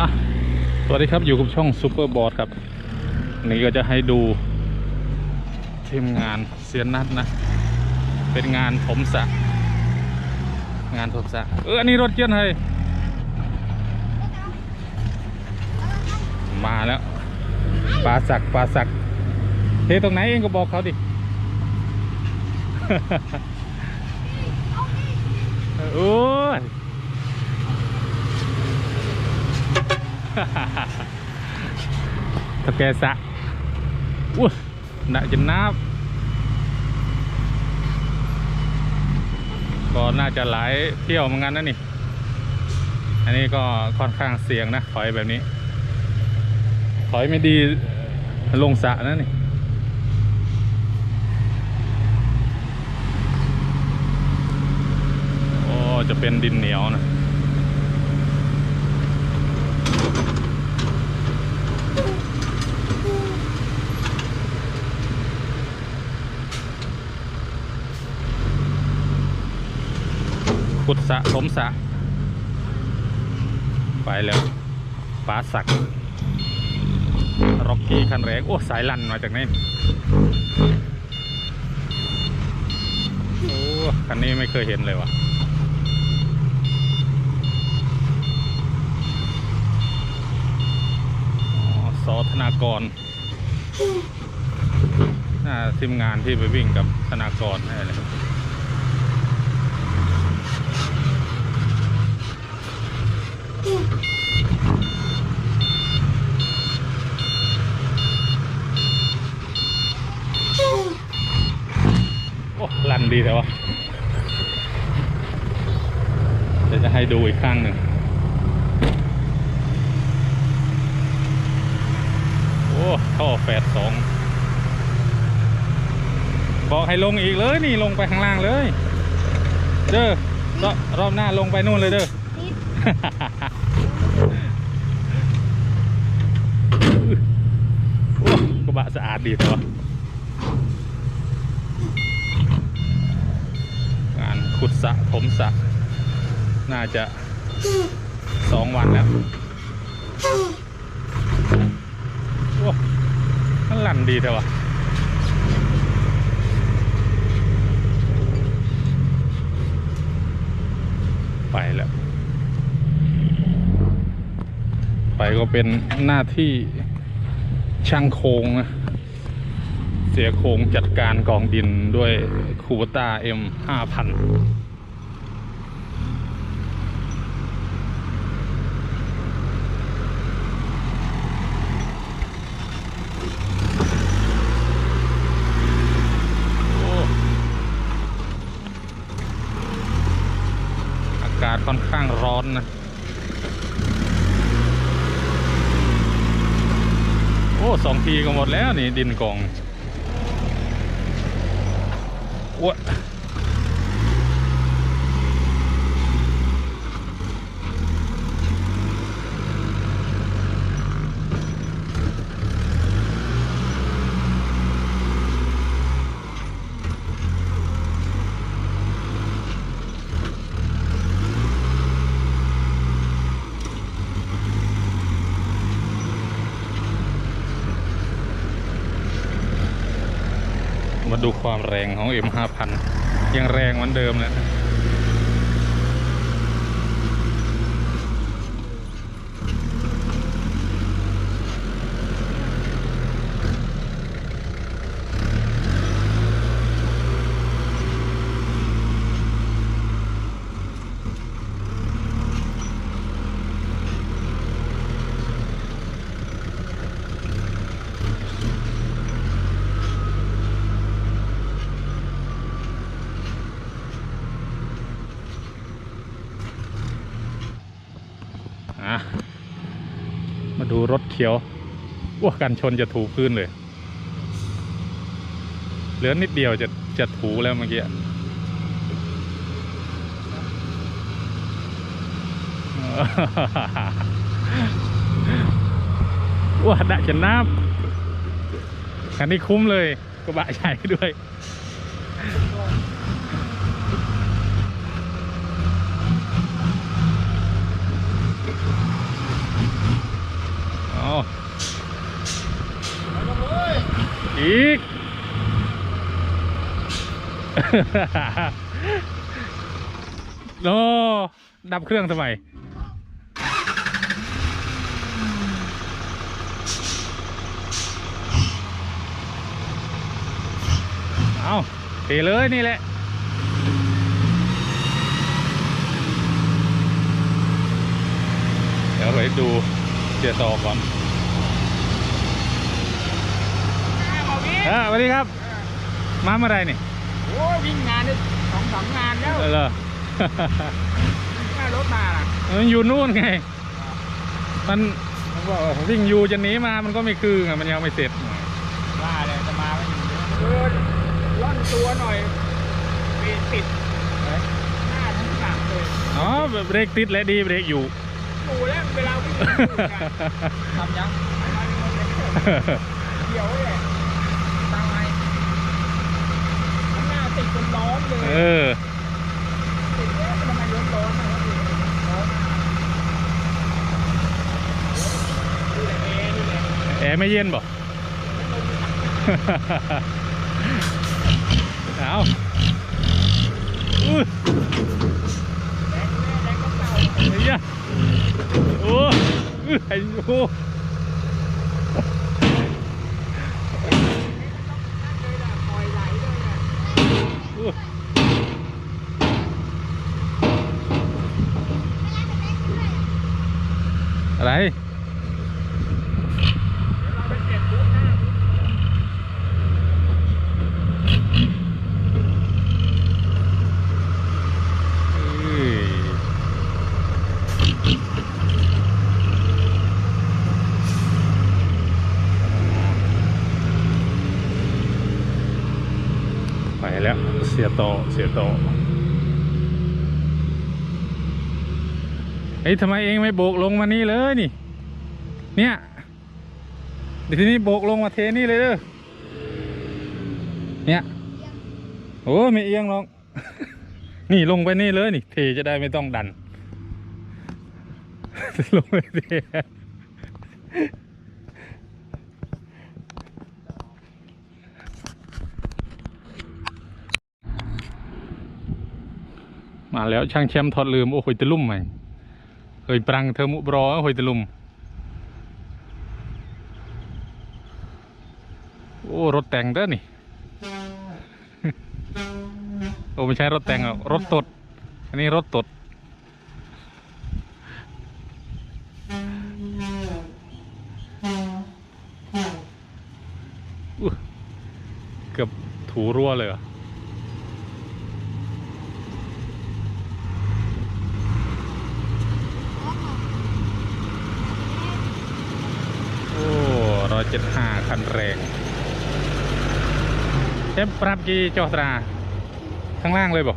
อะสวัสดีครับอยู่กับช่องซูเปอร์บอสครับนนี้ก็จะให้ดูทีมงานเซียนนัดนะ เป็นงานถมสะ งานถมสะ เอออันนี้รถเกียนให้ยมาแล้วปลาสักปลาสักเทตรงไหนเองก็บอกเขาดิโอ้ย ถ้าแกสะอุ้หนักจะนับก็น่าจะหลายเที่ยวเหมือนกันนะนี่ อันนี้ก็ค่อนข้างเสี่ยงนะถอยแบบนี้ ถอยไม่ดีลงสะนะนี่โอ้จะเป็นดินเหนียวนะ ขุดสะถมสะ ไปแล้วฟ้าสักร็อกกี้คันแรกโอ้ สายลันมาจากไหนโอ้ คันนี้ไม่เคยเห็นเลยว่ะ อ๋อสอ ธนากรน่าทีมงานที่ไปวิ่งกับธนากรแน่เลยโอ้ลันดีแต่ว่าเดี๋ยวจะให้ดูอีกข้งหนึ่ง อ้ท่อแฝดสองบอกให้ลงอีกเลยนี่ลงไปข้างล่างเลย เด้อรอบรอบหน้าลงไปนู่นเลยเด้อโอ้กระบะสะอาดดีแต่ว่างานขุดสระถมสระน่าจะสองวันแล้ว โอ้ มันลั่นดีแต่ว่าไปแล้ว ไปก็เป็นหน้าที่ช่างโครงนะ เสียโครงจัดการกองดินด้วยคูบต้าเอ็มห้าพันอากาศค่อนข้างร้อนนะ โอ้ สองทีก็หมดแล้วนี่ดินกองอ้วา ดูความแรงของ M5000 ยังแรงเหมือนเดิมเลย อะมาดูรถเขียวว่ากันชนจะถูพื้นเลย เหลือนิดเดียวจะจะถูแล้วเมื่อกี้ว่าได้จะน้ำคันนี้คุ้มเลยกระบะใหญ่ด้วย เอาอีกโนดับเครื่องทำไมเอาเทเลยนี่แหละเดี๋ยวไปดูเสียต่อก่อน เอาพี่อ่าสวัสดีครับ มาเมื่อไหรนี่โอ้ยวิ่งงานได้สองสามงานแล้วเออเหรอหน้ารถมาล่ะมันอยู่นู่นไง มันผมบอกว่าวิ่งอยู่จะหนีมามันก็ไม่คือไงมันยังไม่เสร็จ ว่าเลยจะมาไม่ถึงเออร่อนตัวหน่อยเบรกติดหน้าทั้งสามเลยอ๋อเบรกติดและดีเบรกอยู่ ดูแล้วเวลาวิ่งทำยังเดี๋ยวเลยตายข้างห น้าติดจนร้อนเลยเออติดเนี่ยทำไมร้อนร้อนนะร้อนดูแลเองดูแลแอร์ไม่เย็นบ่เอาอุ้ยแรงแม่แรงก็เก่าไอ้ยะโอ้อื้อไอ้โอ้ เลยล่ะปล่อยไหลเลยล่ะ อู้ อะไรเดี๋ยวเราไปเก็บบูธหน้าเอ้ยไปแล้วเสียโตอเสียโตอ เฮ้ยทำไมเองไม่โบกลงมานี่เลยนี่ เนี่ยเดี๋ยวทีนี้โบกลงมาเทนี่เลยเด้อเนี่ยโอ้ไม่เอียงหรอก นี่ลงไปนี่เลยนี่ เทจะได้ไม่ต้องดัน ลงไปเทมาแล้วช่างแชมป์ทอดลืม โอ้โหยตะลุ่มไหม ยปรังเธอมุบรอโอ้ยตะลุ่มโอ้ รถแต่งเด้อนี่ โอ้ไม่ใช่รถแต่งหรอกรถตด อันนี้รถตด เกือบถูรั่วเลยเหรอโจะห้าคันแรงเจ็บปรับกี่จอตรา ข้างล่างเลยบอก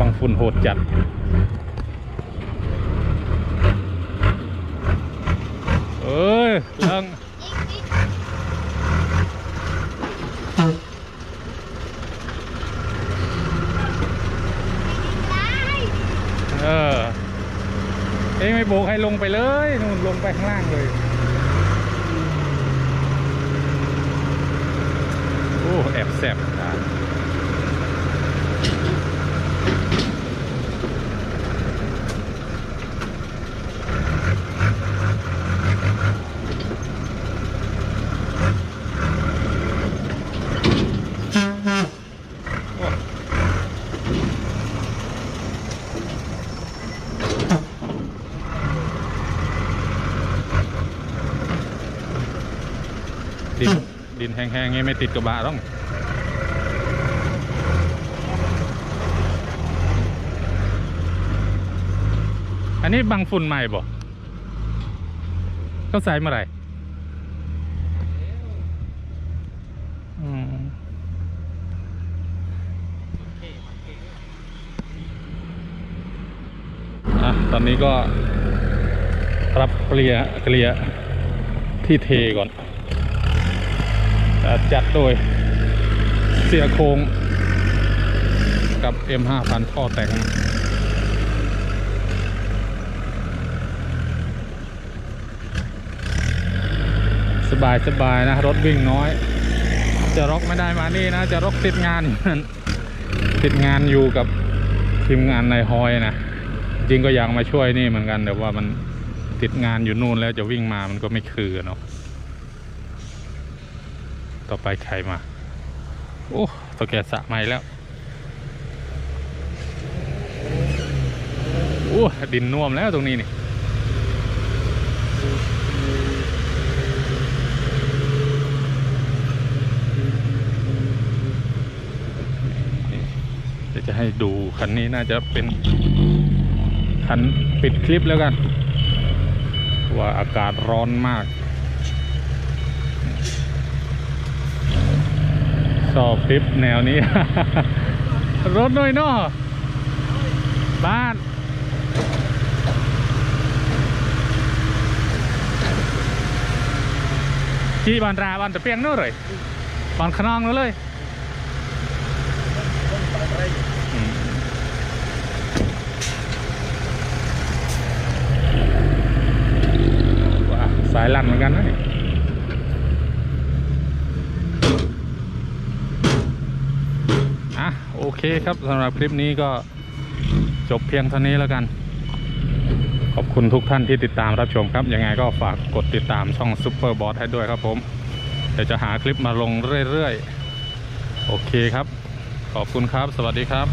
บังฝุ่นโหดจัดเอ้ยเลิง นู่นลงไปข้างล่างเลย โอ้ แอบแสบนะโอ้ดิ นแห้งๆไงไม่ติดกระบะต้องอันนี้บังฝุ่นใหม่บ่เขาใส่เมื่อไหร่อือตอนนี้ก็รับเกลียเกลียที่เทก่อน จัดโดยเสียโครงกับ M5000 ท่อแต่งสบายสบายนะ รถวิ่งน้อย จะร็อกไม่ได้มานี่นะ จะร็อกติดงาน ติดงานอยู่กับทีมงานในฮอยนะ จริงก็อยากมาช่วยนี่เหมือนกันแต่ว่ามันติดงานอยู่นู่นแล้วจะวิ่งมามันก็ไม่คือเนาะ ต่อไปใครมา โอ้ตัวแกสะใหม่แล้ว โอ้ดินน่วมแล้วตรงนี้นี่จะให้ดูคันนี้น่าจะเป็นคันปิดคลิปแล้วกัน ว่าอากาศร้อนมาก ชอบคลิปแนวนี้ รถน้อยนาะบ้านที่บานราบานตะเปียงนู่นเลยบานขนองนู่นเลยว้าสายลั่นเหมือนกันนะนี่อะโอ เคครับสำหรับคลิปนี้ก็จบเพียงเท่านี้แล้วกัน ขอบคุณทุกท่านที่ติดตามรับชมครับ ยังไงก็ฝากกดติดตามช่องซ u เปอร์บอสให้ด้วยครับผม เดี๋ยวจะหาคลิปมาลงเรื่อยๆ โอเคครับ ขอบคุณครับ สวัสดีครับ